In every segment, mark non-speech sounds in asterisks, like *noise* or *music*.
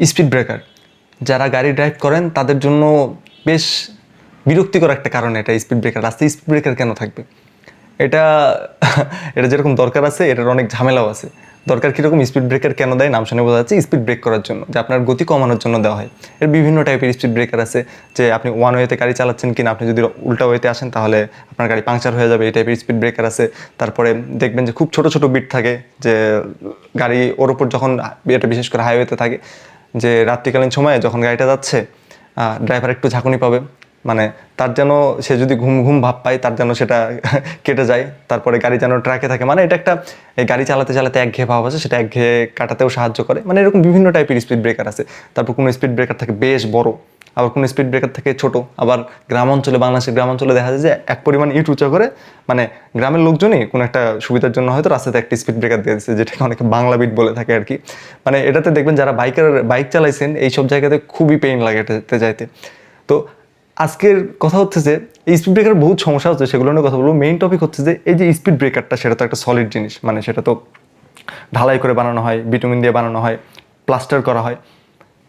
Speed breaker. যারা গাড়ি drive করেন, তাদের জন্য বেশ বিরক্তিকর একটা কারণ এটা স্পিড ব্রেকার। রাস্তায় স্পিড ব্রেকার কেন থাকবে? এটা এটা যেরকম দরকার আছে, এটার অনেক ঝামেলাও আছে। দরকার কীরকম, স্পিড ব্রেকার কেন দেয় নাম শুনে বোঝা যাচ্ছে স্পিড ব্রেক করার জন্য, যে আপনার গতি কমানোর জন্য দেওয়া হয়। এর বিভিন্ন টাইপের স্পিড ব্রেকার আছে, যে আপনি ওয়ান ওয়েতে গাড়ি চালাচ্ছেন কিনা, আপনি যদি উল্টা ওয়েতে আসেন, তাহলে আপনার গাড়ি পাংচার হয়ে যাবে, এই টাইপের স্পিড ব্রেকার আছে। তারপরে দেখবেন যে খুব ছোট ছোট বিট থাকে, যে গাড়ি ওর ওপর যখন এটা বিশেষ করে হাইওয়েতে থাকে যে রাত্রিকালীন সময়ে যখন গাড়িটা যাচ্ছে ড্রাইভার একটু ঝাঁকুনি পাবে। মানে তার যেন সে যদি ঘুম ঘুম ভাব পায়, তার যেন সেটা *laughs* কেটে যায়। তারপরে গাড়ি যেন ট্র্যাকে থাকে। মানে এটা একটা, এই গাড়ি চালাতে চালাতে একঘেয়ে ভাব আছে, সেটা একঘেয়ে কাটাতেও সাহায্য করে। মানে এরকম বিভিন্ন টাইপের স্পিড ব্রেকার আছে। তারপর কোনো স্পিড ব্রেকার থাকে বেশ বড়, আবার কোনো স্পিড ব্রেকার থাকে ছোট। আবার গ্রাম অঞ্চলে বাংলাদেশের গ্রাম অঞ্চলে দেখা যায় যে এক পরিমাণ ইট উঁচা করে মানে গ্রামের লোকজনই কোনো একটা সুবিধার জন্য হয়তো রাস্তাতে একটা স্পিড ব্রেকার দিয়ে দিচ্ছে যেটাকে অনেকে বাংলা বিট বলে থাকে আর কি মানে এটাতে দেখবেন যারা বাইকের বাইক চালাইছেন, এইসব জায়গাতে খুবই পেইন লাগে এটাতে যাইতে। তো আজকের কথা হচ্ছে যে, এই স্পিড ব্রেকার বহুত সমস্যা হচ্ছে, সেগুলো নিয়ে কথা বলব। মেইন টপিক হচ্ছে যে, এই যে স্পিড ব্রেকারটা সেটা তো একটা সলিড জিনিস। মানে সেটা তো ঢালাই করে বানানো হয় বিটুমিন দিয়ে বানানো হয় প্লাস্টার করা হয়।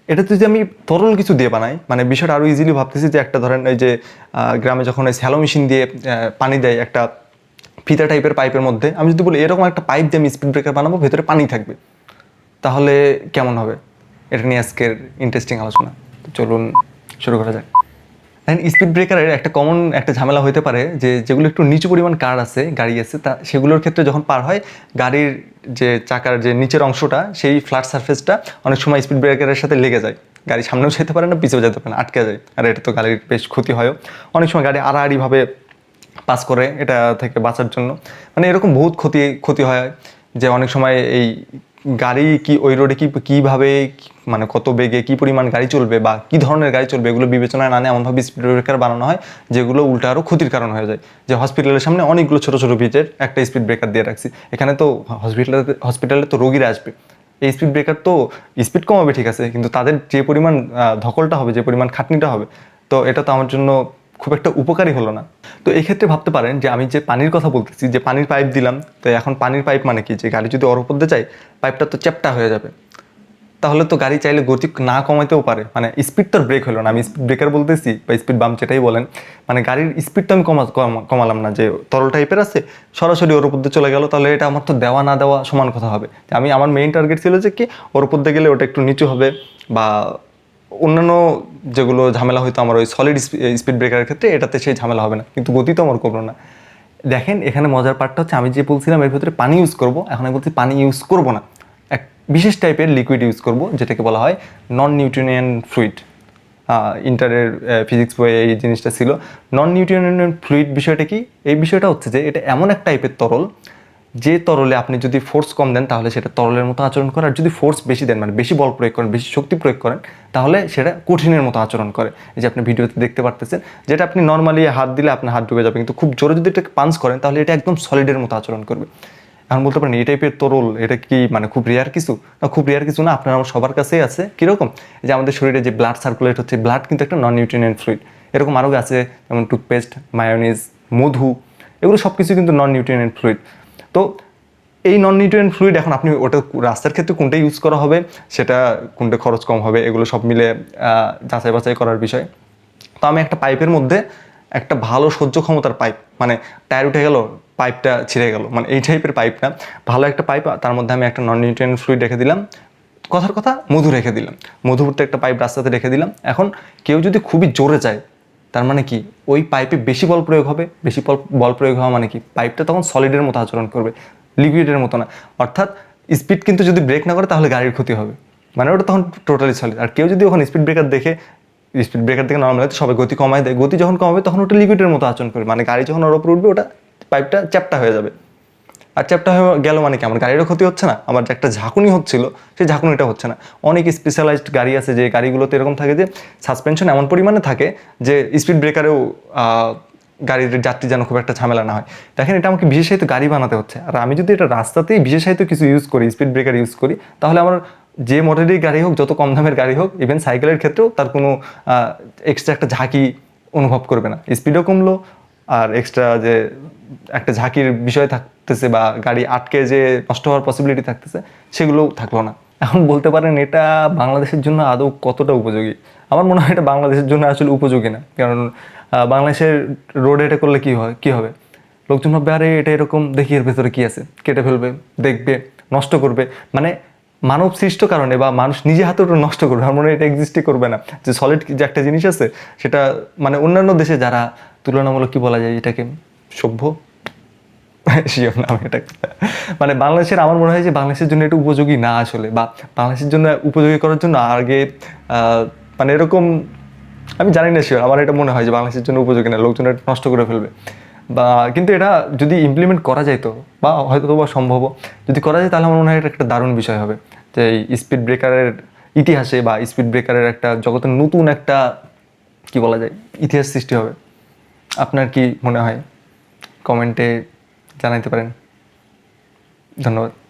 এটা যদি আমি তরল কিছু দিয়ে বানাই মানে বিষয়টা আরও ইজিলি ভাবতেছি যে, একটা ধরেন এই যে গ্রামে যখন ওই স্যালো মেশিন দিয়ে পানি দেয় একটা ফিতা টাইপের পাইপের মধ্যে, আমি যদি বলি, এরকম একটা পাইপ দিয়ে আমি স্পিড ব্রেকার বানাবো, ভেতরে পানি থাকবে। তাহলে কেমন হবে? এটা নিয়ে আজকের ইন্টারেস্টিং আলোচনা। চলুন, শুরু করা যাক। দেখেন স্পিড ব্রেকারের একটা কমন একটা ঝামেলা হতে পারে যে যেগুলো একটু নিচু পরিমাণ কার আছে, গাড়ি আছে, তা সেগুলোর ক্ষেত্রে যখন পার হয়, গাড়ির যে চাকার যে নিচের অংশটা, সেই ফ্ল্যাট সারফেসটা অনেক সময় স্পিড ব্রেকারের সাথে লেগে যায়। গাড়ি সামনেও যেতে পারে না, পিছেও যেতে পারে না, আটকে যায়। আর এটা তো গাড়ির বেশ ক্ষতি হয়ও। অনেক সময় গাড়ি আড়াআড়িভাবে পাস করে এটা থেকে বাঁচার জন্য। মানে এরকম বহুত ক্ষতি ক্ষতি হয় যে অনেক সময় এই গাড়ি কি, ওই রোডে কি, কীভাবে মানে কত বেগে কি পরিমাণ গাড়ি চলবে বা কি ধরনের গাড়ি চলবে, এগুলো বিবেচনায় না নিয়ে এমনভাবে স্পিড ব্রেকার বানানো হয়, যেগুলো উল্টা আরও ক্ষতির কারণ হয়ে যায়। যে হসপিটালের সামনে অনেকগুলো ছোটো ছোটো বিটের একটা স্পিড ব্রেকার দিয়ে রাখছি। এখানে তো হসপিটালে হসপিটালে তো রোগীরা আসবে। এই স্পিড ব্রেকার তো স্পিড কমাবে ঠিক আছে, কিন্তু তাদের যে পরিমাণ ধকলটা হবে, যে পরিমাণ খাটনিটা হবে, তো এটা তো আমার জন্য খুব একটা উপকারী হলো না। তো এই ক্ষেত্রে ভাবতে পারেন যে আমি যে পানির কথা বলতেছি, যে পানির পাইপ দিলাম, তো এখন পানির পাইপ মানে কি? যে গাড়ি যদি অরপর দিয়ে যায় পাইপটা তো চ্যাপটা হয়ে যাবে। তাহলে তো গাড়ি চাইলে গতি না কমাইতেও পারে। মানে স্পিড তো ব্রেক হলো না। আমি স্পিড ব্রেকার বলতেছি, বা স্পিড বাম যেটাই বলেন মানে গাড়ির স্পিড তো আমি কমা, কমা- কমালাম না। যে তরল টাইপের আছে, সরাসরি ওর উপর চলে গেল, তাহলে এটা আমার তো দেওয়া না দেওয়া সমান কথা হবে। আমি, আমার মেইন টার্গেট ছিল যে কি ওর উপর দিয়ে গেলে ওটা একটু নিচু হবে, বা অন্যান্য যেগুলো ঝামেলা হয়তো আমার ওই সলিড স্পিড ব্রেকারের ক্ষেত্রে এটাতে সেই ঝামেলা হবে না। কিন্তু গতি তো আমার করব না। দেখেন, এখানে মজার পার্টটা হচ্ছে আমি যে বলছিলাম, এর ভিতরে পানি ইউজ করব। এখন আমি বলছি পানি ইউজ করব না। এক বিশেষ টাইপের লিকুইড ইউজ করব, যেটাকে বলা হয় নন নিউট্রিনিয়ান ফ্লুইড ইন্টারের ফিজিক্স বইয়ে এই জিনিসটা ছিল। নন নিউট্রিনিয়ান ফ্লুইড বিষয়টা কি? এই বিষয়টা হচ্ছে যে এটা এমন এক টাইপের তরল যে তরলে আপনি যদি ফোর্স কম দেন, তাহলে সেটা তরলের মতো আচরণ করে। আর যদি ফোর্স বেশি দেন মানে বেশি বল প্রয়োগ করেন, বেশি শক্তি প্রয়োগ করেন, তাহলে সেটা কঠিনের মতো আচরণ করে। এই যে আপনি ভিডিওতে দেখতে পারতেছেন, যেটা আপনি নর্মালি হাত দিলে আপনার হাত ডুবে যাবে, কিন্তু খুব জোরে যদি এটাকে পাঞ্চ করেন, তাহলে এটা একদম সলিডের মতো আচরণ করবে। এখন বলতে পারেন, এই টাইপের তরল, এটা কি মানে খুব রেয়ার কিছু? না, খুব রেয়ার কিছু না, আপনার আমার সবার কাছেই আছে। কীরকম? যে আমাদের শরীরে যে ব্লাড সার্কুলেট হচ্ছে ব্লাড কিন্তু একটা নন নিউট্রিনিয়ান ফ্লুইড এরকম আরও আছে, যেমন টুথপেস্ট মায়োনিজ মধু, এগুলো সব কিছু কিন্তু নন নিউট্রিনিয়ান ফ্লুইড তো এই নন নিউট্রিয়েন্ট ফ্লুইড এখন আপনি ওটা রাস্তার ক্ষেত্রে কোনটা ইউজ করা হবে, সেটা কোনটা খরচ কম হবে, এগুলো সব মিলে যাচাই বাছাই করার বিষয়। তো আমি একটা পাইপের মধ্যে একটা ভালো সহ্য ক্ষমতার পাইপ মানে টায়ার উঠে গেল, পাইপটা ছিঁড়ে গেল মানে এই টাইপের পাইপ না। ভালো একটা পাইপ তার মধ্যে আমি একটা নন নিউট্রিয়েন্ট ফ্লুইড রেখে দিলাম। কথার কথা, মধু রেখে দিলাম। মধুপুরতে একটা পাইপ রাস্তাতে রেখে দিলাম। এখন কেউ যদি খুবই জোরে যায় তার মানে কি? ওই পাইপে বেশি বল প্রয়োগ হবে, বেশি বল বল প্রয়োগ হওয়া মানে কি? পাইপটা তখন সলিডের মতো আচরণ করবে লিকুইডের মতো না। অর্থাৎ স্পিড কিন্তু যদি ব্রেক না করে তাহলে গাড়ির ক্ষতি হবে। মানে ওটা তখন টোটালি সলিড আর কেউ যদি ওখানে স্পিড ব্রেকার দেখে স্পিড ব্রেকার থেকে নর্মাল সবাই গতি কমায় দেয়। গতি যখন কমাবে, তখন ওটা লিকুইডের মতো আচরণ করবে। মানে গাড়ি যখন ওর উপর উঠবে, ওটা পাইপটা চ্যাপটা হয়ে যাবে। আর চ্যাপটা হয়ে গেল মানে কি? আমার গাড়িরও ক্ষতি হচ্ছে না, আমার যে একটা ঝাঁকুনি হচ্ছিল, সেই ঝাঁকুনিটা হচ্ছে না। অনেক স্পেশালাইজড গাড়ি আছে যে গাড়িগুলোতে এরকম থাকে যে সাসপেনশন এমন পরিমাণে থাকে যে স্পিড ব্রেকারেও গাড়ির যাত্রী যেন খুব একটা ঝামেলা না হয়। দেখেন, এটা আমাকে বিশেষায়িত গাড়ি বানাতে হচ্ছে। আর আমি যদি এটা রাস্তাতেই বিশেষায়িত কিছু ইউজ করি স্পিড ব্রেকার ইউজ করি, তাহলে আমার যে মডেলেরই গাড়ি হোক, যত কম দামের গাড়ি হোক ইভেন সাইকেলের ক্ষেত্রেও তার কোনো এক্সট্রা একটা ঝাঁকি অনুভব করবে না। স্পিডও কমলো, আর এক্সট্রা যে একটা ঝাঁকির বিষয় থাকতেছে বা গাড়ি আটকে যে নষ্ট হওয়ার পসিবিলিটি থাকতেছে সেগুলোও থাকল না। এখন বলতে পারেন এটা বাংলাদেশের জন্য আদৌ কতটা উপযোগী? আমার মনে হয় এটা বাংলাদেশের জন্য আসলে উপযোগী না। কারণ বাংলাদেশের রোডে এটা করলে কি হয়, কি হবে? লোকজন ভাববে, আরে, এটা এরকম, দেখি এর ভেতরে কি আছে। কেটে ফেলবে, দেখবে, নষ্ট করবে। মানে মানব সৃষ্ট কারণে বা মানুষ নিজে হাতে ওটা নষ্ট করবে, আমার মনে হয় এটা এক্সিস্টই করবে না। যে সলিড যে একটা জিনিস আছে, সেটা মানে অন্যান্য দেশে যারা তুলনামূলক কি বলা যায় এটাকে, সভ্য? শিওর না আমি এটা। মানে বাংলাদেশের আমার মনে হয় যে বাংলাদেশের জন্য এটা উপযোগী না আসলে, বা বাংলাদেশের জন্য উপযোগী করার জন্য আগে মানে এরকম আমি জানি না শিওর, আমার এটা মনে হয় যে বাংলাদেশের জন্য উপযোগী না, লোকজন এটা নষ্ট করে ফেলবে। বা কিন্তু এটা যদি ইমপ্লিমেন্ট করা যাইতো বা হয়তো বা সম্ভব। যদি করা যায় তাহলে আমার মনে হয় এটা একটা দারুণ বিষয় হবে, যে এই স্পিড ব্রেকারের ইতিহাসে বা স্পিড ব্রেকারের একটা জগতের নতুন একটা, কি বলা যায়, ইতিহাস সৃষ্টি হবে। আপনার কি মনে হয়? কমেন্টে জানাইতে পারেন। ধন্যবাদ।